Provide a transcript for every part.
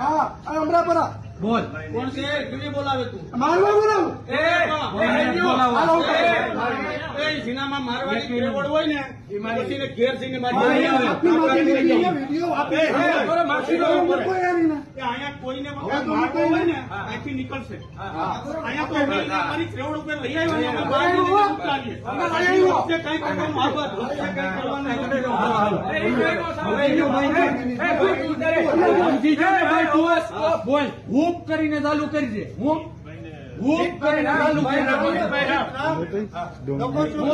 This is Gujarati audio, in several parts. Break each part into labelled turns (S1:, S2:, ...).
S1: હા આ અમરાપરા
S2: બોલ.
S3: કોણ છે? કેવી બોલાવે તું?
S1: મારવા બોલાવું?
S3: જીનામાં મારવાની ત્રેવડ હોય ને પછી એને ઘેર જઈને અહીંયા કોઈને હોય ને અહીંથી નીકળશે અહીંયા તો અમારી ત્રેવડ ઉપર લઈ આવ્યા
S2: કરીને ચાલુ કરી દે હૂપ હું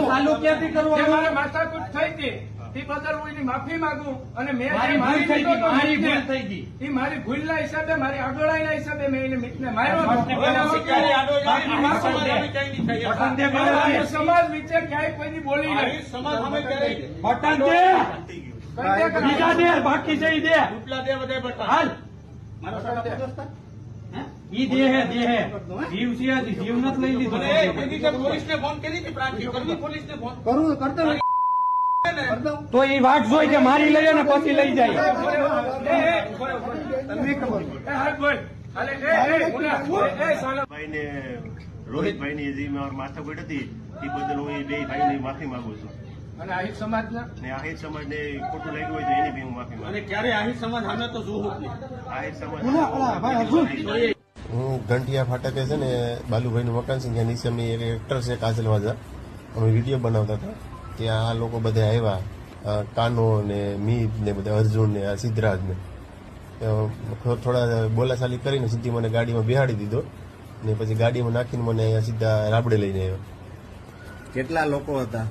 S2: ચાલુ ક્યાંથી
S4: મારે માથાકૂટ થઈ હતી તે બદલ હું એની માફી માંગુ અને મેં
S2: મારી ભૂલ થઈ ગઈ મારી ભૂલ થઈ ગઈ
S4: એ મારી ભૂલના હિસાબે મારી આગળના હિસાબે મેં એને મિતને માર્યો
S3: સમાજ
S4: વિશે ક્યાંય કોઈની બોલી નહીં
S3: સમાજ અમે ક્યારેય
S2: બટન દે બીજા દે બાકી છે દે
S3: ઉપલા દે બધા
S2: હાલ
S3: મારો સાડા પચાસ
S2: ઈ દે હે દે હે. જીવ છે જીવ નથી લઈ લીધો.
S3: પોલીસને ફોન કરી હતી પ્રાંતિયો. કરવી પોલીસને ફોન.
S1: કરું કરતો ને.
S2: તો એ વાત જોઈ કે મારી લઈએ ને પછી લઈ જાય.
S5: રોહિતભાઈ ની જે માથાકૂટ હતી એ બદલ હું એ બે ભાઈની માફી માંગુ છું.
S4: અને આહિર સમાજ
S5: ને આહિર સમાજને ખોટું લાગ્યું હોય તો એની બી હું માફી માંગુ
S3: અને ક્યારે આહી સમાજ સામે તો જોવું
S5: છું. આહિર સમાજ
S6: હું ઘંટિયા ફાટકે છે ને બાલુભાઈનું મકાન છે ત્યાં નીચે અમે એક એક્ટર છે કાજલ વાજા. અમે વીડિયો બનાવતા હતા. ત્યાં આ લોકો બધા આવ્યા. કાનો ને મીત ને બધા અર્જુન ને આ સિદ્ધરાજ ને. થોડા બોલાચાલી કરીને સીધી મને ગાડીમાં બિહાડી દીધો ને પછી ગાડીમાં નાખીને મને અહીંયા સીધા રાબડે લઈને આવ્યો.
S7: કેટલા લોકો હતા?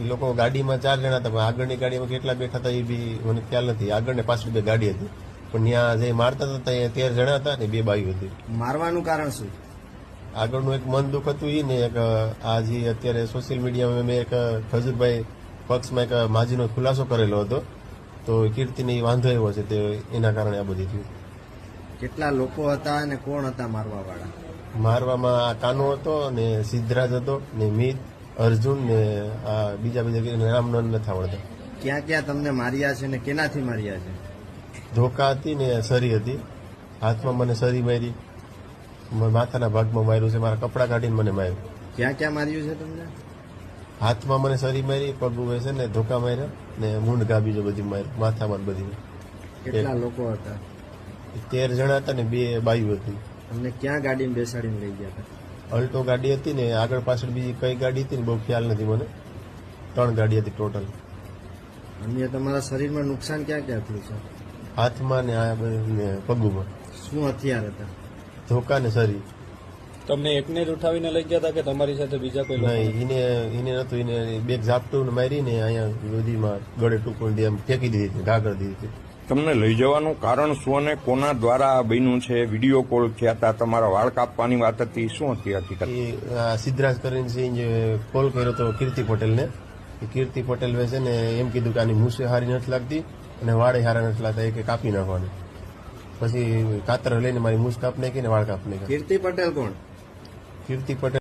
S6: એ લોકો ગાડીમાં ચાર જણા હતા પણ આગળની ગાડીમાં કેટલા બેઠા હતા એ બી મને ખ્યાલ નથી. આગળ ને પાછળ બે ગાડી હતી. પણ ત્યાં જે મારતા હતા ત્યાં તેર જણા હતા ને બે બાઈઓ હતી.
S7: મારવાનું કારણ શું?
S6: આગળનું એક મન દુઃખ હતું એ ને એક આ જે અત્યારે સોશિયલ મીડિયામાં મેં એક ખજુરભાઈ પક્ષમાં એક માજીનો ખુલાસો કરેલો હતો. તો કીર્તિને વાંધો એવો છે તે એના કારણે આ બધી થયું.
S7: કેટલા લોકો હતા અને કોણ હતા મારવા વાળા
S6: મારવામાં આ કાનો હતો અને સિદ્ધરાજ હતો ને મિત અર્જુન ને આ બીજા બીજા નામ નથી આવડતા.
S7: ક્યાં ક્યાં તમને માર્યા છે ને કેનાથી માર્યા છે?
S6: ધોકા હતી ને સરી હતી. હાથમાં મને સરી મારી. માથાના ભાગમાં માર્યું છે. મારા કપડાં કાઢીને મને માર્યું.
S7: ક્યાં ક્યાં માર્યું છે તમને?
S6: હાથમાં મને સરી મારી પગ છે ને ધોકા માર્યા ને મૂંઢ ગાબી જો બધી માર્યું માથામાં બધી.
S7: કેટલા લોકો હતા?
S6: તેર જણા હતા ને બે બાયું હતી.
S7: તમને ક્યાં ગાડીમાં બેસાડીને લઈ ગયા હતા?
S6: અલ્ટો ગાડી હતી ને આગળ પાછળ બીજી કઈ ગાડી હતી ને બહુ ખ્યાલ નથી મને. ત્રણ ગાડી હતી ટોટલ.
S7: અન્ય તમારા શરીરમાં નુકસાન ક્યાં ક્યાં થયું છે?
S6: હાથમાં ને આ બધું પગુમાં.
S7: શું હથિયાર હતા?
S6: ધોકા ને સરી
S8: તમને એકને જ ઉઠાવીને લઈ ગયા હતા કે તમારી સાથે બીજા કોઈ
S6: નહીં એને એને નતું એને બેગ ઝાપટું ને મારી અહીંયા બધીમાં ગળે ટૂંકું દે એમ ફેંકી દીધી હતી ઘાઘર દીધી હતી.
S9: તમને લઈ જવાનું કારણ શું અને કોના દ્વારા આ બન્યું છે? વીડિયો કોલ થયા હતા તમારા વાળ કાપવાની વાત હતી શું હતી? હકીકત
S6: આ સિદ્ધરાજ કરીને સિંહ જે કોલ કર્યો હતો કીર્તિ પટેલને કીર્તિ પટેલ છે ને એમ કીધું કે આની મુસે હારી નથી લાગતી. અને વાળે હારા નથી લાગતા કે કાપી નાખવાની. પછી કાતર લઈને મારી મૂછ કાપ નાખી ને વાળ કાપ નાખી
S7: કીર્તિ પટેલ કોણ?
S6: કીર્તિ પટેલ